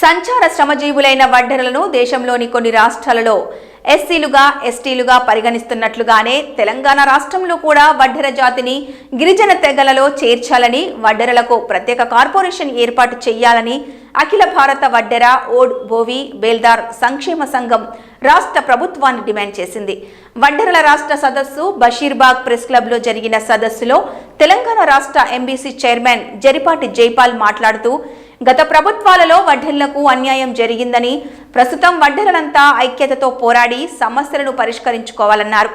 సంచార శ్రమజీవులైన వడ్డెరలను దేశంలోని కొన్ని రాష్ట్రాలలో ఎస్సీలుగా ఎస్టీలుగా పరిగణిస్తున్నట్లుగానే తెలంగాణ రాష్ట్రంలో కూడా వడ్డెర జాతిని గిరిజన తెగలలో చేర్చాలని వడ్డెరలకు ప్రత్యేక కార్పొరేషన్ ఏర్పాటు చేయాలని అఖిల భారత వడ్డెర ఓడ్ బోవి బేల్దార్ సంక్షేమ సంఘం రాష్ట్ర ప్రభుత్వాన్ని డిమాండ్ చేసింది. వడ్డెరల రాష్ట్ర సదస్సు బషీర్బాగ్ ప్రెస్ క్లబ్లో జరిగిన సదస్సులో తెలంగాణ రాష్ట్ర ఎంబీసీ చైర్మన్ జరిపాటి జైపాల్ మాట్లాడుతూ గత ప్రభుత్వాలలో వడ్డెర్లకు అన్యాయం జరిగిందని ప్రస్తుతం వడ్డెరలంతా ఐక్యతతో పోరాడి సమస్యలను పరిష్కరించుకోవాలన్నారు.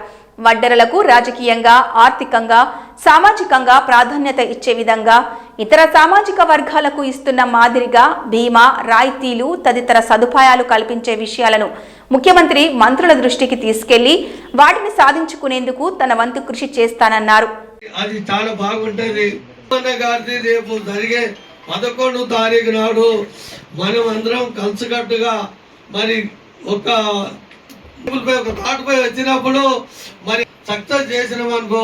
వడ్డెరలకు రాజకీయంగా ఆర్థికంగా సామాజికంగా ప్రాధాన్యత ఇచ్చే విధంగా ఇతర సామాజిక వర్గాలకు ఇస్తున్న మాదిరిగా బీమా రాయితీలు తదితర సదుపాయాలు కల్పించే విషయాలను ముఖ్యమంత్రి మంత్రుల దృష్టికి తీసుకెళ్ళి వాటిని సాధించుకునేందుకు తన వంతు కృషి చేస్తానన్నారు. అది చాలా బాగుంటుంది. గారిది రేపు జరిగే పదకొండు తారీఖు నాడు మనం అందరం కలిసికట్టుగా మరి ఒక పై ఒక తాటుపై వచ్చినప్పుడు మరి సక్సెస్ చేసినాం అనుకో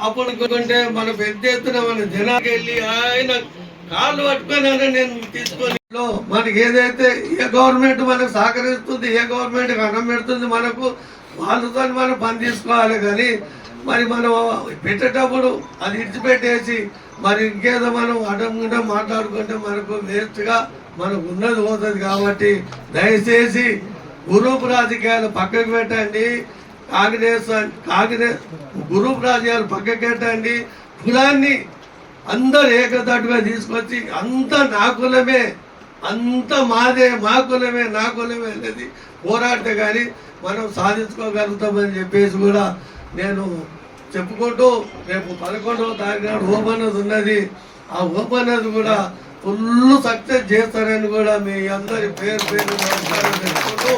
అప్పుడు అనుకుంటే మన పెద్ద ఎత్తున మన జనానికి వెళ్ళి ఆయన కాళ్ళు పట్టుకొని నేను తీసుకొని మనకి ఏదైతే ఏ గవర్నమెంట్ మనకు సహకరిస్తుంది ఏ గవర్నమెంట్ అన్నం పెడుతుంది మనకు వాళ్ళతో మనం పని తీసుకోవాలి కానీ మరి మనం పెట్టేటప్పుడు అది ఇడిచిపెట్టేసి మరి ఇంకేదో మనం అడగకుండా మాట్లాడుకుంటే మనకు వేస్ట్గా మనకు ఉన్నది పోతుంది కాబట్టి దయచేసి గ్రూప్ రాజకీయాలు పక్కకు పెట్టండి. కాంగ్రెస్ కాంగ్రెస్ గ్రూప్ రాజకీయాలు పక్కకు పెట్టండి. కులాన్ని అందరు ఏకతాటుగా తీసుకొచ్చి అంత నా కులమే అంత మాదే మా కులమే నా కులమే అనేది పోరాడితే కానీ మనం సాధించుకోగలుగుతామని చెప్పేసి కూడా నేను చెప్పుకుంటూ రేపు పదకొండవ తారీఖు నాడు హోమ్ ఉన్నది. ఆ ఓపెనర్స్ కూడా ఫుల్ సక్సెస్ చేస్తారని కూడా మీ అందరి పేరు పేరు నమస్కారం తెలుపుకుంటూ